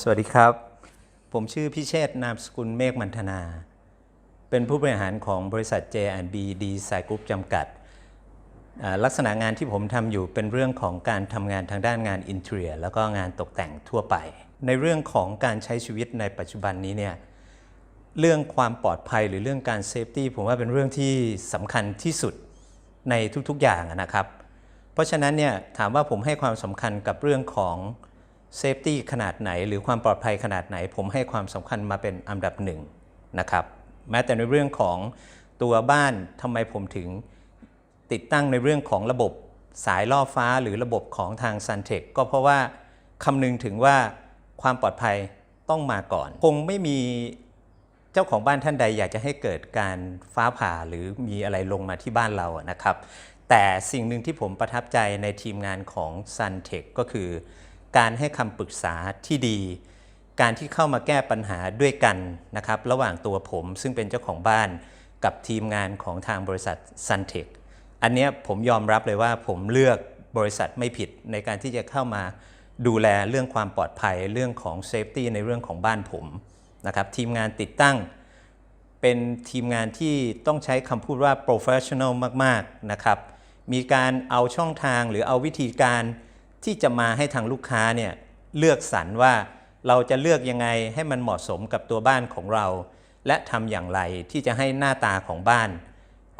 สวัสดีครับ ผมชื่อพิเชษฐ์นามสกุลเมฆมันธนา เป็นผู้บริหารของบริษัท J&B D s i Group จำกัด ลักษณะงานที่ผมทำอยู่เป็นเรื่องของการทำงานทางด้านงานอินเท i รียแล้วก็งานตกแต่งทั่วไป ในเรื่องของการใช้ชีวิตในปัจจุบันนี้เนี่ยเรื่องความปลอดภัยหรือเรื่องการเซฟตี้ผมว่าเป็นเรื่องที่สำคัญที่สุดในทุกๆอย่างนะครับ เพราะฉะนั้นเนี่ยถามว่าผมให้ความสำคัญกับเรื่องของ เซฟตี้ขนาดไหน หรือความปลอดภัยขนาดไหน ผมให้ความสำคัญมาเป็นอันดับหนึ่งนะครับแม้แต่ในเรื่องของตัวบ้านทำไมผมถึงติดตั้งในเรื่องของระบบสายล่อฟ้าหรือระบบของทาง s u n t e c h ก็เพราะว่าคำนึงถึงว่าความปลอดภัยต้องมาก่อน คงไม่มีเจ้าของบ้านท่านใดอยากจะให้เกิดการฟ้าผ่าหรือมีอะไรลงมาที่บ้านเรานะครับ แต่สิ่งหนึ่งที่ผมประทับใจในทีมงานของ s u n t e c h ก็คือ การให้คำปรึกษาที่ดี การที่เข้ามาแก้ปัญหาด้วยกันนะครับระหว่างตัวผมซึ่งเป็นเจ้าของบ้านกับทีมงานของทางบริษัท s u n t e c h อันนี้ผมยอมรับเลยว่าผมเลือกบริษัทไม่ผิดในการที่จะเข้ามาดูแลเรื่องความปลอดภัยเรื่องของเซฟตี้ในเรื่องของบ้านผมนะครับทีมงานติดตั้ง เป็นทีมงานที่ต้องใช้คำพูดว่า professional มาก ๆ นะครับ มีการเอาช่องทางหรือเอาวิธีการ ที่จะมาให้ทางลูกค้าเนี่ยเลือกสรรว่าเราจะเลือกยังไงให้มันเหมาะสมกับตัวบ้านของเรา และทำอย่างไรที่จะให้หน้าตาของบ้าน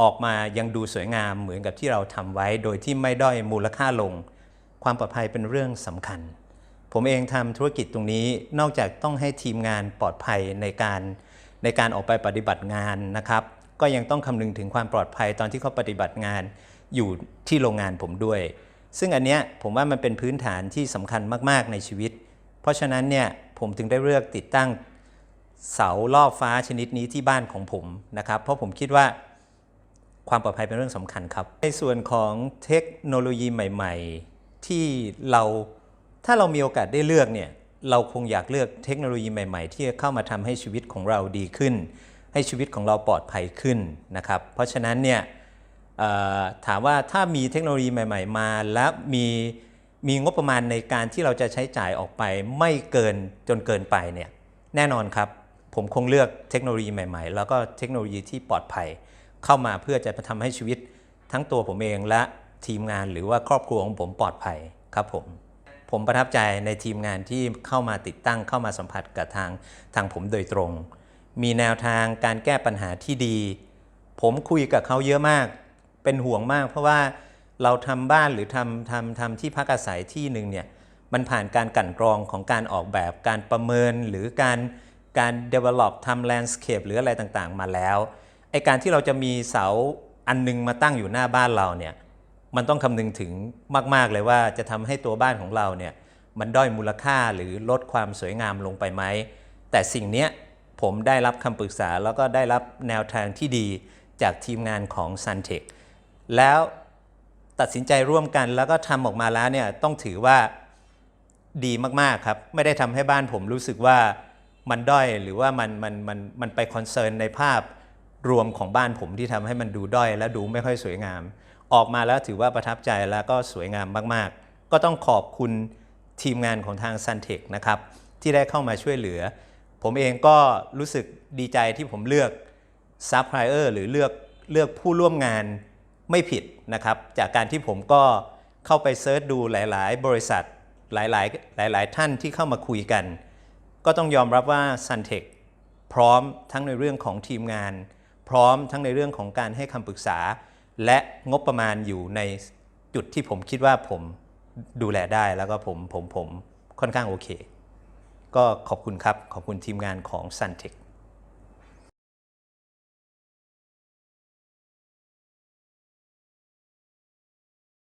ออกมายังดูสวยงามเหมือนกับที่เราทำไว้ โดยที่ไม่ด้อยมูลค่าลง ความปลอดภัยเป็นเรื่องสำคัญ ผมเองทำธุรกิจตรงนี้นอกจากต้องให้ทีมงานปลอดภัยในการในการออกไปปฏิบัติงานนะครับ ก็ยังต้องคำนึงถึงความปลอดภัยตอนที่เขาปฏิบัติงานอยู่ที่โรงงานผมด้วย ซึ่งอันเนี้ยผมว่ามันเป็นพื้นฐานที่สำคัญมาก ๆ ในชีวิต เพราะฉะนั้นเนี่ยผมถึงได้เลือกติดตั้งเสาล่อฟ้าชนิดนี้ที่บ้านของผมนะครับ เพราะผมคิดว่าความปลอดภัยเป็นเรื่องสำคัญครับ ในส่วนของเทคโนโลยีใหม่ ๆ ที่เราถ้าเรามีโอกาสได้เลือกเนี่ยเราคงอยากเลือกเทคโนโลยีใหม่ ๆ ที่จะเข้ามาทำให้ชีวิตของเราดีขึ้น ให้ชีวิตของเราปลอดภัยขึ้นนะครับ เพราะฉะนั้นเนี่ย ถามว่าถ้ามีเทคโนโลยีใหม่ ๆ มา และมีมีงบประมาณในการที่เราจะใช้จ่ายออกไปไม่เกินจนเกินไปเนี่ยแน่นอนครับ ผมคงเลือกเทคโนโลยีใหม่ ๆ แล้วก็เทคโนโลยีที่ปลอดภัย เข้ามาเพื่อจะทำให้ชีวิตทั้งตัวผมเองและทีมงานหรือว่าครอบครัวของผมปลอดภัยครับผม ผมประทับใจในทีมงานที่เข้ามาติดตั้งเข้ามาสัมผัสกับทางทางผมโดยตรง มีแนวทางการแก้ปัญหาที่ดี ผมคุยกับเขาเยอะมาก เป็นห่วงมาก เพราะว่าเราทำบ้านหรือทำทำทำที่พักอาศัยที่หนึ่งเนี่ยมันผ่านการกั่นกรองของการออกแบบการประเมินหรือการการ develop ทำ landscape หรืออะไรต่างๆ มาแล้วไอการที่เราจะมีเสาอันนึงมาตั้งอยู่หน้าบ้านเราเนี่ยมันต้องคำนึงถึงมาก ๆ เลยว่าจะทำให้ตัวบ้านของเราเนี่ยมันด้อยมูลค่าหรือลดความสวยงามลงไปไหม แต่สิ่งนี้ผมได้รับคำปรึกษาแล้วก็ได้รับแนวทางที่ดีจากทีมงานของ s u n t e c h แล้วตัดสินใจร่วมกันแล้วก็ทำออกมาแล้วเนี่ยต้องถือว่าดีมากๆครับ ไม่ได้ทำให้บ้านผมรู้สึกว่ามันด้อยหรือว่ามันมันมันมันไปคอนเซิร์นในภาพรวมของบ้านผมที่ทำให้มันดูด้อย และดูไม่ค่อยสวยงาม ออกมาแล้วถือว่าประทับใจแล้วก็สวยงามมากๆ ก็ต้องขอบคุณทีมงานของทาง s u n t e c h นะครับที่ได้เข้ามาช่วยเหลือ ผมเองก็รู้สึกดีใจที่ผมเลือกซัพพลายเออร์หรือเลือกเลือกผู้ร่วมงาน ไม่ผิดนะครับ จากการที่ผมก็เข้าไปเซิร์ชดูหลาย ๆ บริษัทหลาย ๆ หลาย ๆ ท่านที่เข้ามาคุยกัน ก็ต้องยอมรับว่า s u n t e c h พร้อมทั้งในเรื่องของทีมงาน พร้อมทั้งในเรื่องของการให้คำปรึกษา และงบประมาณอยู่ในจุดที่ผมคิดว่าผมดูแลได้แล้วก็ผมผมผมค่อนข้างโอเค ก็ขอบคุณครับ ขอบคุณทีมงานของ s u n t e c h